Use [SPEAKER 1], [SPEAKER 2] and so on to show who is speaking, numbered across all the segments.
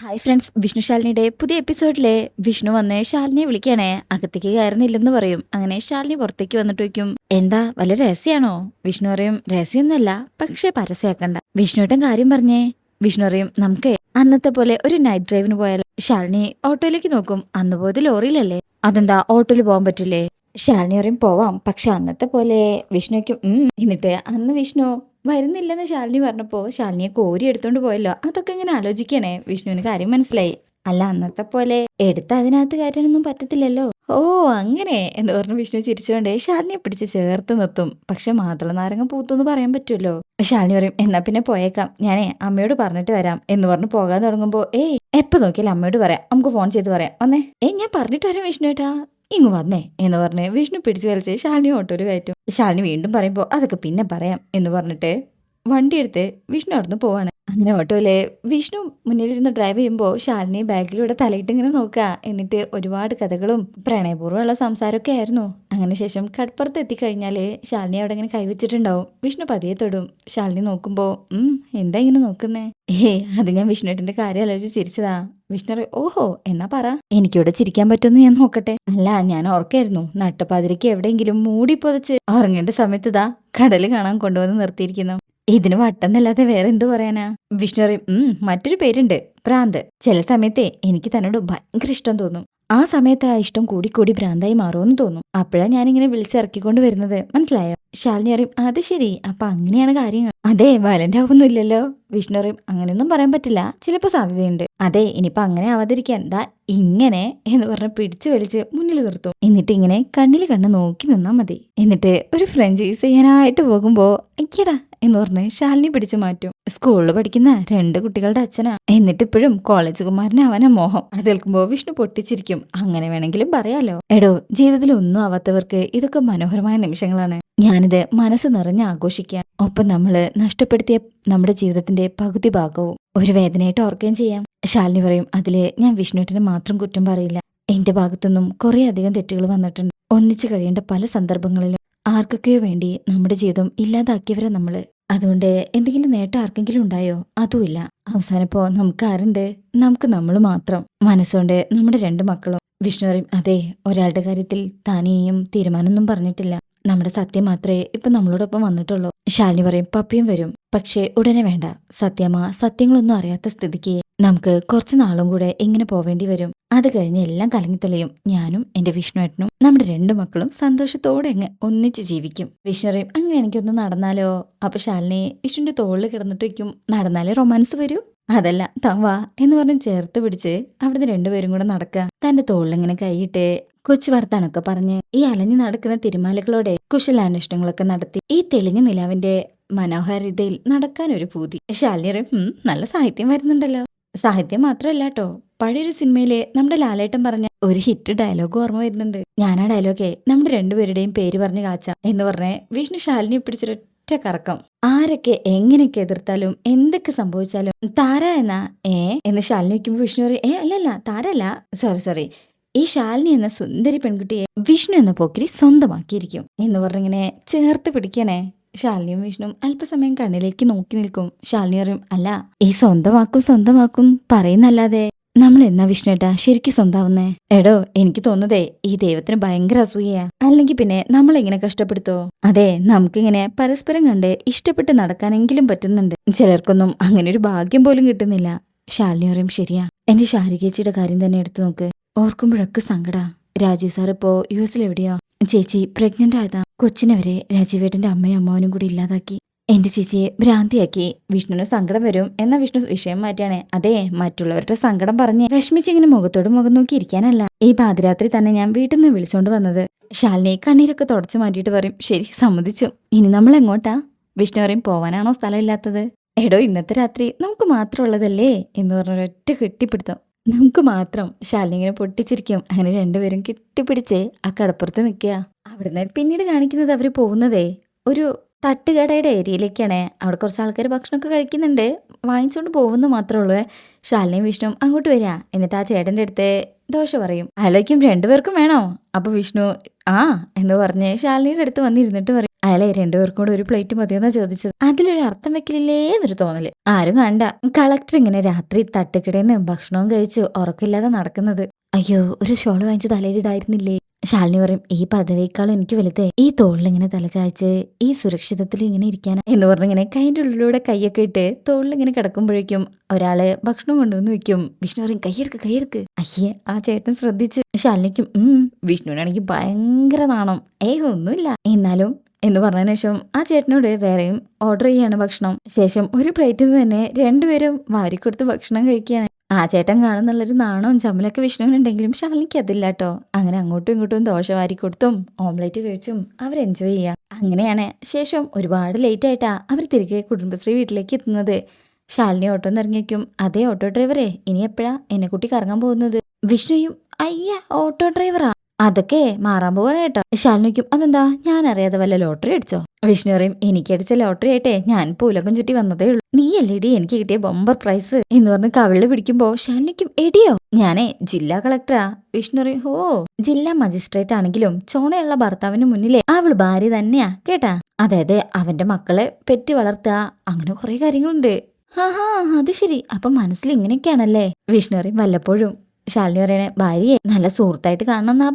[SPEAKER 1] Hi friends Vishnu ശാലിനിയുടെ പുതിയ എപ്പിസോഡിലെ വിഷ്ണു വന്ന് ശാലിനിയെ വിളിക്കണേ അകത്തേക്ക് കയറുന്നില്ലെന്ന് പറയും. അങ്ങനെ ശാലിനി പുറത്തേക്ക് വന്നിട്ട് വയ്ക്കും എന്താ വല്ല രഹസ്യമാണോ വിഷ്ണു പറയും രഹസ്യമൊന്നുമല്ല പക്ഷെ പരസ്യമാക്കണ്ട. വിഷ്ണുവേട്ടൻ കാര്യം പറഞ്ഞേ വിഷ്ണു പറയും നമുക്ക് അന്നത്തെ പോലെ ഒരു നൈറ്റ് ഡ്രൈവിന് പോയാൽ ശാലിനി ഓട്ടോയിലേക്ക് നോക്കും അന്ന് പോയത് ലോറിയിലല്ലേ? അതെന്താ ഓട്ടോയിൽ പോകാൻ പറ്റില്ലേ? ശാലിനി പറയും പോവാം പക്ഷെ അന്നത്തെ പോലെ. വിഷ്ണുക്കും എന്നിട്ട് അന്ന് വിഷ്ണു വരുന്നില്ലെന്ന് ശാലിനി പറഞ്ഞപ്പോൾ ശാലിനിയെ കോരി എടുത്തോണ്ട് പോയല്ലോ. അതൊക്കെ ഇങ്ങനെ ആലോചിക്കണേ. വിഷ്ണുവിന് കാര്യം മനസ്സിലായി. അല്ല അന്നത്തെ പോലെ എടുത്ത അതിനകത്ത് കയറ്റാനൊന്നും പറ്റത്തില്ലല്ലോ. ഓ അങ്ങനെ എന്ന് പറഞ്ഞ് വിഷ്ണു ചിരിച്ചുകൊണ്ട് ശാലിനിയെ പിടിച്ച് ചേർത്ത് നിർത്തും. പക്ഷെ മാതള നാരങ്ങ പൂത്തൊന്ന് പറയാൻ പറ്റുമല്ലോ. ശാലിനി പറയും എന്നാ പിന്നെ പോയേക്കാം. ഞാനേ അമ്മയോട് പറഞ്ഞിട്ട് വരാം. എന്ന് പറഞ്ഞ് പോകാൻ തുടങ്ങുമ്പോ ഏയ് എപ്പോ നോക്കിയാലും അമ്മയോട് പറയാം. നമുക്ക് ഫോൺ ചെയ്ത് പറയാം. വന്നേ. ഏ ഞാൻ പറഞ്ഞിട്ട് വരാം വിഷ്ണു ഏട്ടാ. ഇങ്ങ് വന്നേ എന്ന് പറഞ്ഞ് വിഷ്ണു പിടിച്ചു വലിച്ച് ശാലിനി ഓട്ടോയിൽ കയറ്റും. ശാലിനി വീണ്ടും പറയുമ്പോൾ അതൊക്കെ പിന്നെ പറയാം എന്ന് പറഞ്ഞിട്ട് വണ്ടി എടുത്ത് വിഷ്ണു അവിടുന്ന് പോവാണ്. അങ്ങനെ ഓട്ടോയിലെ വിഷ്ണു മുന്നിലിരുന്ന് ഡ്രൈവ് ചെയ്യുമ്പോൾ ശാലിനി ബാഗിലൂടെ തലയിട്ട് ഇങ്ങനെ നോക്കുക എന്നിട്ട് ഒരുപാട് കഥകളും പ്രണയപൂർവമുള്ള സംസാരമൊക്കെ ആയിരുന്നു. അങ്ങനെ ശേഷം കടപ്പുറത്ത് എത്തിക്കഴിഞ്ഞാൽ ശാലിനി അവിടെ ഇങ്ങനെ കൈവച്ചിട്ടുണ്ടാവും. വിഷ്ണു പതിയെ തൊടും. ശാലിനി നോക്കുമ്പോൾ എന്താ ഇങ്ങനെ നോക്കുന്നേ? ഏ അത് ഞാൻ വിഷ്ണുവേട്ടന്റെ കാര്യം ആലോചിച്ച് ചിരിച്ചതാ. വിഷ്ണു ഓഹോ എന്നാ പറ. എനിക്കിവിടെ ചിരിക്കാൻ പറ്റുമെന്ന് ഞാൻ നോക്കട്ടെ. അല്ല ഞാൻ ഓർക്കായിരുന്നു. നട്ടപ്പാതിരിക്ക് എവിടെയെങ്കിലും മൂടി പൊതച്ച് ഉറങ്ങേണ്ട സമയത്ത് ഇതാ കടൽ കാണാൻ കൊണ്ടുവന്ന് നിർത്തിയിരിക്കുന്നു. ഇതിന് വട്ടെന്നല്ലാതെ വേറെ എന്തു പറയാനാ? വിഷ്ണു പറയും മറ്റൊരു പേരുണ്ട്. പ്രാന്ത്. ചില സമയത്തെ എനിക്ക് തന്നോട് ഭയങ്കര ഇഷ്ടം തോന്നും. ആ സമയത്ത് ആ ഇഷ്ടം കൂടി കൂടി ഭ്രാന്തായി മാറുമെന്ന് തോന്നും. അപ്പോഴാ ഞാനിങ്ങനെ വിളിച്ചിറക്കിക്കൊണ്ട് വരുന്നത്. മനസ്സിലായോ? ശാലിനി അറിയും അത് ശരി. അപ്പൊ അങ്ങനെയാണ് കാര്യങ്ങൾ. അതെ വയലന്റ് ആവുന്നില്ലല്ലോ. വിഷ്ണു അറിയും അങ്ങനെയൊന്നും പറയാൻ പറ്റില്ല. ചിലപ്പോൾ സാധ്യതയുണ്ട്. അതെ ഇനിയിപ്പൊ അങ്ങനെ ആവാതിരിക്കാൻ ദാ ഇങ്ങനെ എന്ന് പറഞ്ഞ് പിടിച്ചു വലിച്ച് മുന്നിൽ നിർത്തും. എന്നിട്ട് ഇങ്ങനെ കണ്ണിൽ കണ്ണ് നോക്കി നിന്നാ മതി. എന്നിട്ട് ഒരു ഫ്രഞ്ചൈസ് ചെയ്യാനായിട്ട് പോകുമ്പോ അയ്യടാ എന്ന് പറഞ്ഞ് ശാലിനി പിടിച്ചു മാറ്റും. സ്കൂളിൽ പഠിക്കുന്ന രണ്ട് കുട്ടികളുടെ അച്ഛനാ. എന്നിട്ട് ഇപ്പോഴും കോളേജ് കുമാരനെ അവനെ മോഹം. അത് കേൾക്കുമ്പോ വിഷ്ണു പൊട്ടിച്ചിരിക്കും. അങ്ങനെ വേണമെങ്കിലും പറയാലോ. എടോ ജീവിതത്തിൽ ഒന്നും ആവാത്തവർക്ക് ഇതൊക്കെ മനോഹരമായ നിമിഷങ്ങളാണ്. ഞാനിത് മനസ്സ് നിറഞ്ഞ് ആഘോഷിക്കാം. ഒപ്പം നമ്മൾ നഷ്ടപ്പെടുത്തിയ നമ്മുടെ ജീവിതത്തിന്റെ പകുതി ഭാഗവും ഒരു വേദനയായിട്ട് ഓർക്കുകയും ചെയ്യാം. ശാലിനി പറയും അതിൽ ഞാൻ വിഷ്ണുവിനെ മാത്രം കുറ്റം പറയില്ല. എന്റെ ഭാഗത്തുനിന്നും കുറെ അധികം തെറ്റുകൾ വന്നിട്ടുണ്ട്. ഒന്നിച്ചു കഴിയേണ്ട പല സന്ദർഭങ്ങളിലും ആർക്കൊക്കെയോ വേണ്ടി നമ്മുടെ ജീവിതം ഇല്ലാതാക്കിയവരെ നമ്മൾ. അതുകൊണ്ട് എന്തെങ്കിലും നേട്ടം ആർക്കെങ്കിലും ഉണ്ടായോ? അതുമില്ല അവസാനപ്പോ നമുക്ക് ആരുണ്ട്? നമുക്ക് നമ്മൾ മാത്രം. മനസ്സുകൊണ്ട് നമ്മുടെ രണ്ട് മക്കളും. വിഷ്ണു പറയും അതെ ഒരാളുടെ കാര്യത്തിൽ താനിയും തീരുമാനമൊന്നും പറഞ്ഞിട്ടില്ല. നമ്മുടെ സത്യം മാത്രമേ ഇപ്പൊ നമ്മളോടൊപ്പം വന്നിട്ടുള്ളൂ. ശാലിനി പറയും പപ്പിയും വരും. പക്ഷേ ഉടനെ വേണ്ട. സത്യമ്മ സത്യങ്ങളൊന്നും അറിയാത്ത സ്ഥിതിക്ക് നമുക്ക് കുറച്ചു നാളും കൂടെ ഇങ്ങനെ പോവേണ്ടി വരും? അത് കഴിഞ്ഞ് എല്ലാം കലങ്ങിത്തെളിയും. ഞാനും എന്റെ വിഷ്ണുവേട്ടനും നമ്മുടെ രണ്ടു മക്കളും സന്തോഷത്തോടെ അങ്ങ് ഒന്നിച്ച് ജീവിക്കും. വിഷ്ണു പറയും അങ്ങനെ എനിക്കൊന്ന് നടന്നാലോ? അപ്പൊ ശാലിനെ വിഷ്ണുവിന്റെ തോളിൽ കിടന്നിട്ട് വയ്ക്കും. നടന്നാലേ റൊമാൻസ് വരൂ. അതല്ല തവാ എന്ന് പറഞ്ഞ് ചേർത്ത് പിടിച്ച് അവിടുന്ന് രണ്ടുപേരും കൂടെ നടക്കുക. തന്റെ തോളിലിങ്ങനെ കൈയിട്ട് കൊച്ചു വർത്താനൊക്കെ പറഞ്ഞ് ഈ അലഞ്ഞു നടക്കുന്ന തിരുമാലകളോടെ കുശലാന്വേഷണങ്ങളൊക്കെ നടത്തി ഈ തെളിഞ്ഞ നിലാവിന്റെ മനോഹാരിതയിൽ നടക്കാൻ ഒരു പൂതി. ശാലിനി പറയും നല്ല സാഹിത്യം വരുന്നുണ്ടല്ലോ. സാഹിത്യം മാത്രമല്ല കേട്ടോ പഴയൊരു സിനിമയിലെ നമ്മുടെ ലാലേട്ടൻ പറഞ്ഞ ഒരു ഹിറ്റ് ഡയലോഗ് ഓർമ്മ വരുന്നുണ്ട്. ഞാൻ ആ ഡയലോഗെ നമ്മുടെ രണ്ടുപേരുടെയും പേര് പറഞ്ഞ് കാച്ച എന്ന് പറഞ്ഞേ വിഷ്ണു ശാലിനി പിടിച്ചൊരൊറ്റ കറക്കം. ആരൊക്കെ എങ്ങനെയൊക്കെ എതിർത്താലും എന്തൊക്കെ സംഭവിച്ചാലും താര എന്ന ഏ എന്ന് ശാലിനി വയ്ക്കുമ്പോൾ വിഷ്ണു പറയും ഏ അല്ലല്ല താരല്ല. Sorry sorry. ഈ ശാലിനി എന്ന സുന്ദരി പെൺകുട്ടിയെ വിഷ്ണു എന്ന പോക്കിരി സ്വന്തമാക്കിയിരിക്കും. എന്ന് പറഞ്ഞിങ്ങനെ ചേർത്ത് പിടിക്കണേ. ശാലിനിയും വിഷ്ണുവും അല്പസമയം കണ്ണിലേക്ക് നോക്കി നിൽക്കും. ശാലിനി പറയും അല്ല ഈ സ്വന്തമാക്കും സ്വന്തമാക്കും പറയുന്നല്ലാതെ നമ്മൾ എന്നാ വിഷ്ണുട്ടാ ശരിക്കും സ്വന്താവുന്നേ? എടോ എനിക്ക് തോന്നുന്നതേ ഈ ദൈവത്തിന് ഭയങ്കര അസൂയയാ. അല്ലെങ്കിൽ പിന്നെ നമ്മൾ എങ്ങനെ കഷ്ടപ്പെടുത്തോ? അതെ നമുക്കിങ്ങനെ പരസ്പരം കണ്ട് ഇഷ്ടപ്പെട്ട് നടക്കാനെങ്കിലും പറ്റുന്നുണ്ട്. ചിലർക്കൊന്നും അങ്ങനെ ഒരു ഭാഗ്യം പോലും കിട്ടുന്നില്ല. ശാലിനി പറയും ശരിയാ. എന്റെ ശാരികേച്ചിയുടെ കാര്യം തന്നെ എടുത്തു നോക്ക്. ഓർക്കുമ്പോഴൊക്കെ സങ്കടാ. രാജീവ് സാർ ഇപ്പോ യു എസിൽ എവിടെയാ? ചേച്ചി പ്രഗ്നന്റ് ആയതാ. കൊച്ചിനെ വരെ രാജീവേട്ടന്റെ അമ്മയും അമ്മാവനും കൂടി ഇല്ലാതാക്കി. എന്റെ ചേച്ചിയെ ഭ്രാന്തിയാക്കി. വിഷ്ണുവിന് സങ്കടം വരും എന്ന വിഷ്ണു വിഷയം മാറ്റിയാണ് അതെ മറ്റുള്ളവരുടെ സങ്കടം പറഞ്ഞ് വിഷമിച്ചിങ്ങനെ മുഖത്തോട് മുഖം നോക്കി ഇരിക്കാനല്ല. ഈ പാതിരാത്രി തന്നെ ഞാൻ വീട്ടിൽ നിന്ന് വിളിച്ചോണ്ട് വന്നത്. ശാലിനി കണ്ണീരൊക്കെ തുടച്ചു മാറ്റിയിട്ട് പറയും ശരി സമ്മതിച്ചു. ഇനി നമ്മൾ എങ്ങോട്ടാ? വിഷ്ണു പറയും പോവാനാണോ സ്ഥലമില്ലാത്തത്? എടോ ഇന്നത്തെ രാത്രി നമുക്ക് മാത്രമുള്ളതല്ലേ? എന്ന് പറഞ്ഞൊരൊറ്റ കെട്ടിപ്പിടുത്തം. നമുക്ക് മാത്രം ശാലിനി ഇങ്ങനെ പൊട്ടിച്ചിരിക്കും. അങ്ങനെ രണ്ടുപേരും കെട്ടിപ്പിടിച്ച് ആ കടപ്പുറത്ത് നിൽക്കുക. അവിടുന്ന് പിന്നീട് കാണിക്കുന്നത് അവർ പോകുന്നതേ ഒരു തട്ടുകടയുടെ ഏരിയയിലേക്കാണ്. അവിടെ കുറച്ച് ആൾക്കാർ ഭക്ഷണമൊക്കെ കഴിക്കുന്നുണ്ട്. വാങ്ങിച്ചുകൊണ്ട് പോകുന്നു മാത്രമേ ഉള്ളൂ ശാലിനിയും വിഷ്ണുവും അങ്ങോട്ട് വരിക. എന്നിട്ട് ആ ചേട്ടന്റെ അടുത്ത് ദോശ പറയും. അയാളേക്കും രണ്ടുപേർക്കും വേണോ? അപ്പോൾ വിഷ്ണു ആ എന്ന് പറഞ്ഞ് ശാലിനിയുടെ അടുത്ത് വന്നിരുന്നിട്ട് പറയും. അയാളെ രണ്ടുപേർക്കും കൂടെ ഒരു പ്ലേറ്റ് മതിയെന്നാ ചോദിച്ചത്. അതിലൊരു അർത്ഥം വെക്കലില്ലേ എന്നൊരു തോന്നൽ. ആരും കണ്ട. കളക്ടർ ഇങ്ങനെ രാത്രി തട്ടുകിടന്ന് ഭക്ഷണവും കഴിച്ച്. ഉറക്കില്ലാതെ നടക്കുന്നത്. അയ്യോ ഒരു ഷോൾ വാങ്ങിച്ച് തലയിലിടായിരുന്നില്ലേ? ശാലിനി പറയും ഈ പദവിയേക്കാളും എനിക്ക് വലുത്. ഈ തോളിലിങ്ങനെ തലചായ്ച്ച് ഈ സുരക്ഷിതത്തിൽ ഇങ്ങനെ ഇരിക്കാനാ എന്ന് പറഞ്ഞിങ്ങനെ കൈന്റെ ഉള്ളിലൂടെ കൈയൊക്കെ ഇട്ട് തോളിലിങ്ങനെ കിടക്കുമ്പോഴേക്കും ഒരാൾ ഭക്ഷണം കൊണ്ടുവന്ന് വെക്കും വിഷ്ണു പറയും കൈയെടുക്ക് കൈയെടുക്ക്. അയ്യേ ആ ചേട്ടൻ ശ്രദ്ധിച്ച്. ശാലിനിക്കും ഉം വിഷ്ണുവിനാണെങ്കിൽ ഭയങ്കര നാണം. ഏഹ് ഒന്നുമില്ല. എന്നാലും എന്ന് പറഞ്ഞതിന് ശേഷം ആ ചേട്ടനോട് വേറെയും ഓർഡർ ചെയ്യാണ് ഭക്ഷണം. ശേഷം ഒരു പ്ലേറ്റിൽ നിന്ന് തന്നെ രണ്ടുപേരും വാരിക്കൊടുത്ത് ഭക്ഷണം കഴിക്കുകയാണ്. ആ ചേട്ടൻ കാണുന്നുള്ളൊരു നാണവും ചമ്മലൊക്കെ വിഷ്ണുവിനുണ്ടെങ്കിലും ശാലിനിക്ക് അതില്ല കേട്ടോ അങ്ങനെ അങ്ങോട്ടും ഇങ്ങോട്ടും ദോശ വാരി കൊടുത്തും ഓംലേറ്റ് കഴിച്ചും അവർ എൻജോയ് ചെയ്യാം അങ്ങനെയാണ് ശേഷം ഒരുപാട് ലേറ്റ് ആയിട്ടാ അവർ തിരികെ കുടുംബശ്രീ വീട്ടിലേക്ക് എത്തുന്നത്. ശാലിനി ഓട്ടോ നിറങ്ങിക്കും അതേ ഓട്ടോ ഡ്രൈവറെ ഇനി എപ്പോഴാ എന്നെ കുട്ടി കറങ്ങാൻ പോകുന്നത്? വിഷ്ണുയും അയ്യ ഓട്ടോ ഡ്രൈവറാ അതൊക്കെ മാറാൻ പോവാണ് കേട്ടോ. ശാലിനിക്കും അതെന്താ? ഞാൻ അറിയാതെ വല്ല ലോട്ടറി അടിച്ചോ? വിഷ്ണു പറയും എനിക്ക് അടിച്ച ലോട്ടറി ആയിട്ടെ ഞാൻ പൂലകം ചുറ്റി വന്നതേ ഉള്ളൂ. നീ അല്ലേടി എനിക്ക് കിട്ടിയ ബോംബർ പ്രൈസ്. എന്ന് പറഞ്ഞ് കവിൾ പിടിക്കുമ്പോ ശാലിനിക്കും എടിയോ? ഞാനേ ജില്ലാ കളക്ടറാ. വിഷ്ണു പറയും ഹോ ജില്ലാ മജിസ്ട്രേറ്റ് ആണെങ്കിലും ചോണയുള്ള ഭർത്താവിന് മുന്നിലെ അവൾ ഭാര്യ തന്നെയാ കേട്ടാ? അതായത് അവന്റെ മക്കളെ പെറ്റി വളർത്തുക അങ്ങനെ കുറെ കാര്യങ്ങളുണ്ട്. ആഹാ അത് ശരി. അപ്പൊ മനസ്സിൽ ഇങ്ങനെയൊക്കെയാണല്ലേ? വിഷ്ണു പറയും വല്ലപ്പോഴും. ശാലിനി പറയണേ ഭാര്യയെ നല്ല സുഹൃത്തായിട്ട്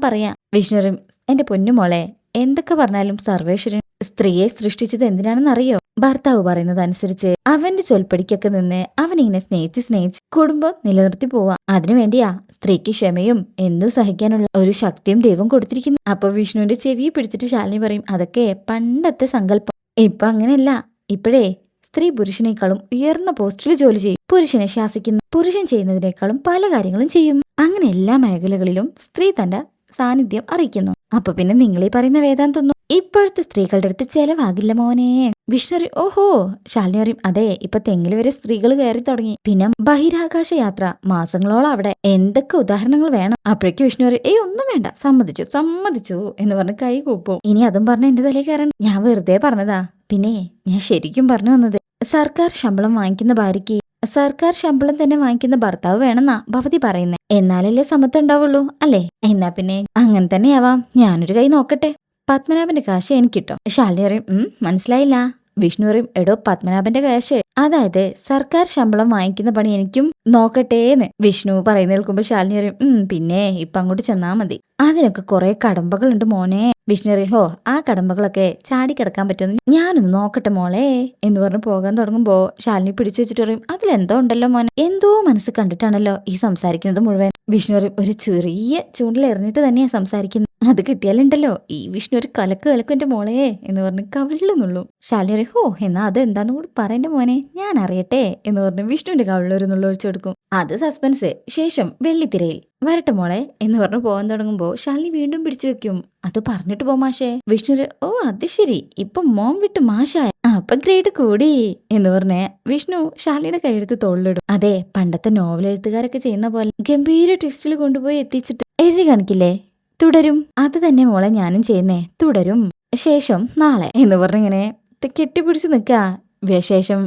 [SPEAKER 1] പറയാ. വിഷ്ണു പറയും എന്റെ പൊന്നുമോളെ എന്തൊക്കെ പറഞ്ഞാലും സർവേശ്വരൻ സ്ത്രീയെ സൃഷ്ടിച്ചത് എന്തിനാണെന്ന് അറിയോ? ഭർത്താവ് പറയുന്നത് അനുസരിച്ച് അവന്റെ ചൊൽപ്പടിക്കൊക്കെ നിന്ന് അവനിങ്ങനെ സ്നേഹിച്ച് സ്നേഹിച്ച് കുടുംബം നിലനിർത്തി പോവാ. അതിനുവേണ്ടിയാ സ്ത്രീക്ക് ക്ഷമയും എന്തും സഹിക്കാനുള്ള ഒരു ശക്തിയും ദൈവം കൊടുത്തിരിക്കുന്നു. അപ്പൊ വിഷ്ണുവിന്റെ ചെവി പിടിച്ചിട്ട് ശാലിനി പറയും അതൊക്കെ പണ്ടത്തെ സങ്കല്പം. ഇപ്പൊ അങ്ങനെയല്ല. ഇപ്പോഴേ സ്ത്രീ പുരുഷനേക്കാളും ഉയർന്ന പോസ്റ്റിൽ ജോലി ചെയ്യും. പുരുഷനെ ശാസിക്കുന്ന പുരുഷൻ ചെയ്യുന്നതിനേക്കാളും പല കാര്യങ്ങളും ചെയ്യും. അങ്ങനെ എല്ലാ മേഖലകളിലും സ്ത്രീ തന്റെ സാന്നിധ്യം അറിയിക്കുന്നു. അപ്പൊ പിന്നെ നിങ്ങളീ പറയുന്ന വേദാന്തൊന്നും ഇപ്പോഴത്തെ സ്ത്രീകളുടെ അടുത്ത് ചെലവാകില്ല മോനെ. വിഷ്ണു ഓഹോ ശാലിനി പറയും അതെ ഇപ്പൊ തെങ്ങിൽ വരെ സ്ത്രീകൾ കയറി തുടങ്ങി. പിന്നെ ബഹിരാകാശ യാത്ര മാസങ്ങളോളം അവിടെ. എന്തൊക്കെ ഉദാഹരണങ്ങൾ വേണം? അപ്പോഴേക്ക് വിഷ്ണു പറയും ഏയ് ഒന്നും വേണ്ട. സമ്മതിച്ചു സമ്മതിച്ചു എന്ന് പറഞ്ഞ് കൈ കൂപ്പും. ഇനി അതും പറഞ്ഞ് എന്റെ തലയിൽ കയറണം. ഞാൻ വെറുതെ പറഞ്ഞതാ. പിന്നെ ഞാൻ ശരിക്കും പറഞ്ഞു വന്നത് സർക്കാർ ശമ്പളം വാങ്ങിക്കുന്ന ഭാര്യയ്ക്ക് സർക്കാർ ശമ്പളം തന്നെ വാങ്ങിക്കുന്ന ഭർത്താവ് വേണമെന്നാ ഭവതി പറയുന്നേ. എന്നാലല്ലേ സമത്വം ഉണ്ടാവുള്ളൂ അല്ലേ? എന്നാ പിന്നെ അങ്ങനെ തന്നെയാവാം. ഞാനൊരു കൈ നോക്കട്ടെ. പത്മനാഭന്റെ കാശ് എനിക്കിട്ടോ. ശാലിനി പറയും മനസ്സിലായില്ല. വിഷ്ണു പറയും എടോ പത്മനാഭന്റെ കാശ്. അതായത് സർക്കാർ ശമ്പളം വാങ്ങിക്കുന്ന പണി എനിക്കും നോക്കട്ടേന്ന്. വിഷ്ണു പറയുന്ന കേൾക്കുമ്പോ ശാലിനി പറയും ഉം പിന്നെ ഇപ്പൊ അങ്ങോട്ട് ചെന്നാ മതി. അതിനൊക്കെ കുറെ കടമ്പകളുണ്ട് മോനെ. വിഷ്ണു പറയും ഹോ ആ കടമ്പകളൊക്കെ ചാടിക്കിടക്കാൻ പറ്റുമെന്ന് ഞാനൊന്ന് നോക്കട്ടെ മോളെ. എന്ന് പറഞ്ഞ് പോകാൻ തുടങ്ങുമ്പോ ശാലിനി പിടിച്ചു വെച്ചിട്ട് പറയും അതിലെന്തോ ഉണ്ടല്ലോ മോനെ. എന്തോ മനസ്സ് കണ്ടിട്ടാണല്ലോ ഈ സംസാരിക്കുന്നത് മുഴുവൻ. വിഷ്ണു പറയും ഒരു ചെറിയ ചൂണ്ടിൽ എറിഞ്ഞിട്ട് തന്നെയാ സംസാരിക്കുന്നത്. അത് കിട്ടിയാലുണ്ടല്ലോ. ഈ വിഷ്ണു ഒരു കലക്ക് കലക്കും എന്റെ മോളെ എന്ന് പറഞ്ഞ് കവിളുന്നുള്ളൂ ശാലിനി പറയും ഹോ എന്നാ അത് എന്താന്ന് കൂടി പറയന്റെ മോനെ. ഞാൻ അറിയട്ടെ എന്ന് പറഞ്ഞ് വിഷ്ണുവിന്റെ കവിളിലൊരു ഒഴിച്ചു കൊടുക്കും. അത് സസ്പെൻസ് ശേഷം വെള്ളിത്തിരയിൽ. വരട്ടെ മോളെ എന്ന് പറഞ്ഞു പോകാൻ തുടങ്ങുമ്പോ ശാലിനി വീണ്ടും പിടിച്ചു വെക്കും. അത് പറഞ്ഞിട്ട് പോ മാഷേ. വിഷ്ണു ഓ അത് ശരി. ഇപ്പൊ മോൻ വിട്ട് മാഷായ. അപ്പൊ ഗ്രേഡ് കൂടി എന്ന് പറഞ്ഞ് വിഷ്ണു ശാലിയുടെ കയ്യെടുത്ത് തോളിലിടും. അതെ പണ്ടത്തെ നോവൽ എഴുത്തുകാരൊക്കെ ചെയ്യുന്ന പോലെ ഗംഭീര ട്വിസ്റ്റിൽ കൊണ്ടുപോയി എത്തിച്ചിട്ട്. എഴുതി കാണിക്കില്ലേ? തുടരും. അത് തന്നെ മോളെ ഞാനും ചെയ്യുന്നേ. തുടരും. ശേഷം നാളെ എന്ന് പറഞ്ഞിങ്ങനെ കെട്ടിപ്പിടിച്ച് നിൽക്കാ വിശേഷം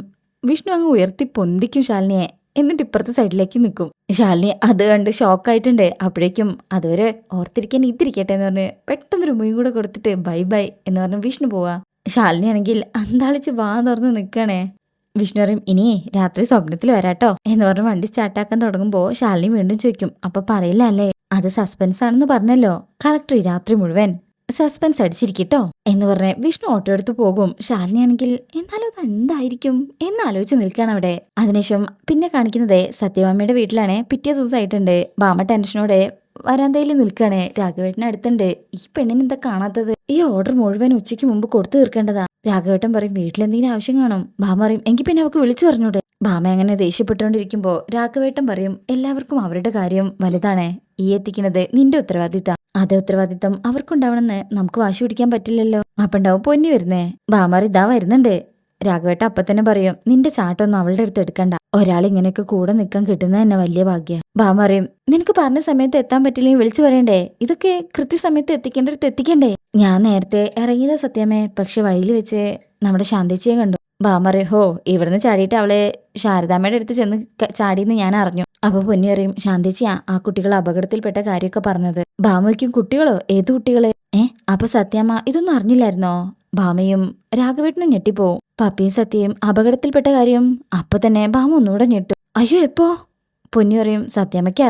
[SPEAKER 1] വിഷ്ണു അങ്ങ് ഉയർത്തി പൊന്തിക്കും ശാലിനിയെ. എന്നിട്ട് ഇപ്പുറത്തെ സൈഡിലേക്ക് നിൽക്കും ശാലിനി അത് കണ്ട് ഷോക്കായിട്ടുണ്ട്. അപ്പോഴേക്കും അതുവരെ ഓർത്തിരിക്കാൻ ഇതിരിക്കട്ടെ എന്ന് പറഞ്ഞ് പെട്ടെന്നൊരു മുയും കൂടെ കൊടുത്തിട്ട് ബൈ ബൈ എന്ന് പറഞ്ഞ് വിഷ്ണു പോവാ. ശാലിനി ആണെങ്കിൽ അന്താളിച്ച് വാ തുറന്ന് നിൽക്കണേ വിഷ്ണു പറയും ഇനി രാത്രി സ്വപ്നത്തിൽ വരാട്ടോ. എന്ന് പറഞ്ഞ് വണ്ടി സ്റ്റാർട്ടാക്കാൻ തുടങ്ങുമ്പോൾ ശാലിനി വീണ്ടും ചോദിക്കും അപ്പൊ പറയില്ല അല്ലേ? അത് സസ്പെൻസ് ആണെന്ന് പറഞ്ഞല്ലോ. കളക്ടർ രാത്രി മുഴുവൻ സസ്പെൻസ് അടിച്ചിരിക്കട്ടോ. എന്ന് പറഞ്ഞ് വിഷ്ണു ഓട്ടോ എടുത്തു പോകും. ശാലിനിയാണെങ്കിൽ എന്നാലും അത് എന്തായിരിക്കും? എന്നാലോചിച്ച് നിൽക്കുകയാണ് അവിടെ. അതിനുശേഷം പിന്നെ കാണിക്കുന്നത് സത്യഭാമയുടെ വീട്ടിലാണ്. പിറ്റേ ദിവസമായിട്ടുണ്ട്. ബാമ ടെൻഷനോടെ വരാന്തയിൽ നിൽക്കുകയാണ്. രാഘവേട്ടൻ അടുത്തുണ്ട്. ഈ പെണ്ണിനെന്താ കാണാത്തത്? ഈ ഓർഡർ മുഴുവൻ ഉച്ചയ്ക്ക് മുമ്പ് കൊടുത്തു തീർക്കേണ്ടതാ. രാഘവേട്ടൻ പറയും വീട്ടിലെന്തെങ്കിലും ആവശ്യം കാണും. ഭാമ പറയും എങ്കിൽ പിന്നെ അവർക്ക് വിളിച്ചു പറഞ്ഞൂടെ. ഭാമ അങ്ങനെ ദേഷ്യപ്പെട്ടുകൊണ്ടിരിക്കുമ്പോ രാഘവേട്ടൻ പറയും എല്ലാവർക്കും അവരുടെ കാര്യം വലുതാണ്. ഈ എത്തിക്കുന്നത് നിന്റെ ഉത്തരവാദിത്ത. അതേ ഉത്തരവാദിത്തം അവർക്കുണ്ടാവണമെന്ന് നമുക്ക് വാശി പിടിക്കാൻ പറ്റില്ലല്ലോ. അപ്പണ്ടാവും പൊന്നി വരുന്നേ. ഭാമാർ ഇതാ വരുന്നുണ്ട്. രാഘവേട്ട അപ്പത്തന്നെ പറയും നിന്റെ ചാട്ടൊന്നും അവളുടെ അടുത്ത് എടുക്കണ്ട. ഒരാൾ ഇങ്ങനെയൊക്കെ കൂടെ നിൽക്കാൻ കിട്ടുന്നത് തന്നെ വലിയ ഭാഗ്യ. ഭാമ പറയും നിനക്ക് പറഞ്ഞ സമയത്ത് എത്താൻ പറ്റില്ലെങ്കിൽ വിളിച്ചു പറയണ്ടേ? ഇതൊക്കെ കൃത്യസമയത്ത് എത്തിക്കേണ്ടടുത്ത് എത്തിക്കണ്ടേ ഞാൻ നേരത്തെ ഇറങ്ങിയതാ സത്യമേ പക്ഷെ വഴിയിൽ വെച്ച് നമ്മുടെ ശാന്തിച്ചിയെ കണ്ടു. ഭാമ പറയും ഹോ ഇവിടുന്ന് ചാടിയിട്ട് അവളെ ശാരദാമ്മയുടെ അടുത്ത് ചെന്ന് ചാടിയെന്ന് ഞാൻ അറിഞ്ഞു. അപ്പൊ പൊന്നി പറയും ശാന്തിച്ചിയാ ആ കുട്ടികൾ അപകടത്തിൽപ്പെട്ട കാര്യമൊക്കെ പറഞ്ഞത്. ഭാമയ്ക്കും കുട്ടികളോ? ഏത് കുട്ടികൾ? ഏ അപ്പൊ സത്യാമ്മ ഇതൊന്നും അറിഞ്ഞില്ലായിരുന്നോ? ഭാമയും രാഘവേട്ടനും ഞെട്ടിപ്പോവും പപ്പിയും സത്യയും അപകടത്തിൽപ്പെട്ട കാര്യം അപ്പൊ തന്നെ ഭാമ ഒന്നുകൂടെ ഞെട്ടും. അയ്യോ എപ്പോ? പൊന്നു പറയും സത്യാമ്മയ്ക്ക്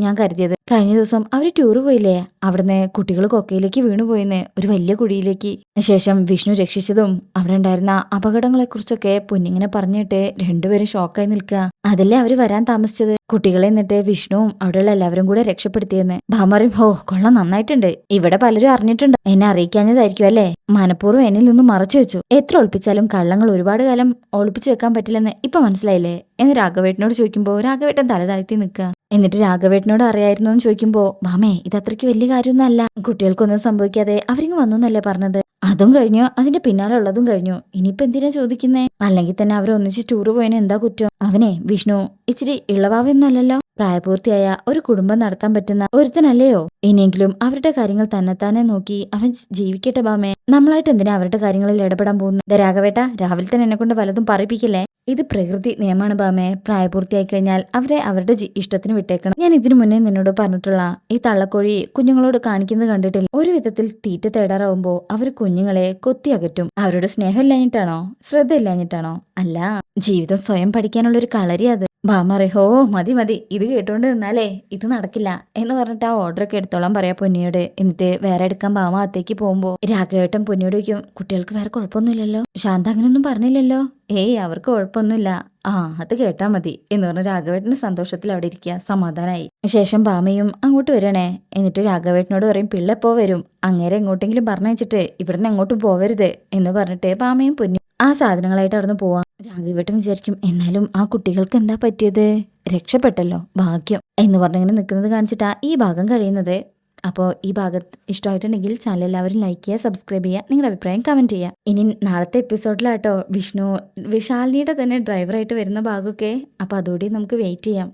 [SPEAKER 1] ഞാൻ കരുതിയത്. കഴിഞ്ഞ ദിവസം അവർ ടൂറ് പോയില്ലേ? അവിടുന്ന് കുട്ടികൾ കൊക്കയിലേക്ക് വീണുപോയിന്ന് ഒരു വലിയ കുഴിയിലേക്ക്. ശേഷം വിഷ്ണു രക്ഷിച്ചതും അവിടെ ഉണ്ടായിരുന്ന അപകടങ്ങളെക്കുറിച്ചൊക്കെ പൊന്നിങ്ങനെ പറഞ്ഞിട്ട് രണ്ടുപേരും ഷോക്കായി നിൽക്കുക അതല്ലേ അവർ വരാൻ താമസിച്ചത്? കുട്ടികളെ എന്നിട്ട് വിഷ്ണുവും അവിടെയുള്ള എല്ലാവരും കൂടെ രക്ഷപ്പെടുത്തിയെന്ന്. ഭാമറിയും ഹോ കൊള്ളാം നന്നായിട്ടുണ്ട്. ഇവിടെ പലരും അറിഞ്ഞിട്ടുണ്ട്. എന്നെ അറിയിക്കാഞ്ഞതായിരിക്കും അല്ലേ? മനഃപൂർവം എന്നിൽ നിന്നും മറച്ചു വെച്ചു. എത്ര ഒളിപ്പിച്ചാലും കള്ളങ്ങൾ ഒരുപാട് കാലം ഒളിപ്പിച്ചു വെക്കാൻ പറ്റില്ലെന്ന് ഇപ്പൊ മനസ്സിലായില്ലേ? എന്ന് രാഘവേട്ടനോട് ചോദിക്കുമ്പോൾ രാഘവേട്ടൻ തല താഴ്ത്തി നിൽക്കുക എന്നിട്ട് രാഘവേട്ടനോട് അറിയായിരുന്നു എന്ന് ചോദിക്കുമ്പോ മാമേ ഇത് അത്രയ്ക്ക് വലിയ കാര്യമൊന്നും അല്ല കുട്ടികൾക്കൊന്നും സംഭവിക്കാതെ അവരിങ്ങ് വന്നു എന്നല്ലേ പറഞ്ഞത്? അതും കഴിഞ്ഞു. അതിന്റെ പിന്നാലെ ഉള്ളതും കഴിഞ്ഞു. ഇനിയിപ്പോ എന്തിനാ ചോദിക്കുന്നേ? അല്ലെങ്കിൽ തന്നെ അവർ ഒന്നിച്ച് ടൂറ് പോയതിന് എന്താ കുറ്റം? അവനെ വിഷ്ണു ഇച്ചിരി ഇളവാവൊന്നുമല്ലല്ലോ പ്രായപൂർത്തിയായ ഒരു കുടുംബം നടത്താൻ പറ്റുന്ന ഒരുത്തനല്ലയോ? ഇനിയെങ്കിലും അവരുടെ കാര്യങ്ങൾ തന്നെത്താനെ നോക്കി അവൻ ജീവിക്കട്ടെ ബാമേ നമ്മളായിട്ട് എന്തിനാ അവരുടെ കാര്യങ്ങളിൽ ഇടപെടാൻ പോകുന്നു രാഘവേട്ട രാവിലെ തന്നെ എന്നെ കൊണ്ട് പലതും പറയിപ്പിക്കില്ലേ? ഇത് പ്രകൃതി നിയമമാണ് ബാമേ. പ്രായപൂർത്തിയായി കഴിഞ്ഞാൽ അവരെ അവരുടെ ഇഷ്ടത്തിന് വിട്ടേക്കണം. ഞാൻ ഇതിനു മുന്നേ നിന്നോട് പറഞ്ഞിട്ടുള്ള ഈ തള്ളക്കോഴി കുഞ്ഞുങ്ങളോട് കാണിക്കുന്നത് കണ്ടിട്ടില്ല. ഒരു വിധത്തിൽ തീറ്റ തേടാറാവുമ്പോ അവർ കുഞ്ഞുങ്ങളെ കൊത്തി അകറ്റും. അവരുടെ സ്നേഹം ഇല്ലാഞ്ഞിട്ടാണോ? ശ്രദ്ധ ഇല്ലാഞ്ഞിട്ടാണോ? അല്ല ജീവിതം സ്വയം പഠിക്കാനുള്ള ഒരു കളരി അത്. ബാമറെ ഹോ മതി മതി. ഇത് കേട്ടോണ്ട് നിന്നാലേ ഇത് നടക്കില്ല എന്ന് പറഞ്ഞിട്ട് ആ ഓർഡർ ഒക്കെ എടുത്തോളാം പറയാ പൊന്നിയോട്. എന്നിട്ട് വേറെ എടുക്കാൻ ബാമ അത്തേക്ക് പോകുമ്പോ രാഘവേട്ടൻ പൊന്നിയോട് ചോദിക്കും കുട്ടികൾക്ക് വേറെ കുഴപ്പമൊന്നുമില്ലല്ലോ? ശാന്ത അങ്ങനെയൊന്നും പറഞ്ഞില്ലല്ലോ? ഏയ് അവർക്ക് കുഴപ്പമൊന്നുമില്ല. ആ അത് കേട്ടാ മതി എന്ന് പറഞ്ഞ രാഘവേട്ടന് സന്തോഷത്തിൽ അവിടെ ഇരിക്കുക. സമാധാനായി. ശേഷം ബാമയും അങ്ങോട്ട് വരണേ. എന്നിട്ട് രാഘവേട്ടനോട് പറയും പിള്ളെപ്പോ വരും? അങ്ങേരെ എങ്ങോട്ടെങ്കിലും പറഞ്ഞു വെച്ചിട്ട് ഇവിടുന്ന് എങ്ങോട്ടും പോവരുത് എന്ന് പറഞ്ഞിട്ട് ബാമയും പൊന്നി സാധനങ്ങളായിട്ട് അവിടുന്ന് പോവാം. രാഘവേട്ടൻ വിചാരിക്കും എന്നാലും ആ കുട്ടികൾക്ക് എന്താ പറ്റിയത്? രക്ഷപ്പെട്ടല്ലോ ഭാഗ്യം എന്ന് പറഞ്ഞിങ്ങനെ നിൽക്കുന്നത് കാണിച്ചിട്ടാ ഈ ഭാഗം കഴിയുന്നത്. അപ്പോൾ ഈ ഭാഗത്ത് ഇഷ്ടമായിട്ടുണ്ടെങ്കിൽ ചാനൽ എല്ലാവരും ലൈക്ക് ചെയ്യുക സബ്സ്ക്രൈബ് ചെയ്യുക നിങ്ങളുടെ അഭിപ്രായം കമന്റ് ചെയ്യുക. ഇനി നാളത്തെ എപ്പിസോഡിലാട്ടോ വിഷ്ണു വിശാലിനിയുടെ തന്നെ ഡ്രൈവറായിട്ട് വരുന്ന ഭാഗമൊക്കെ. അപ്പോൾ അതുകൂടി നമുക്ക് വെയിറ്റ് ചെയ്യാം.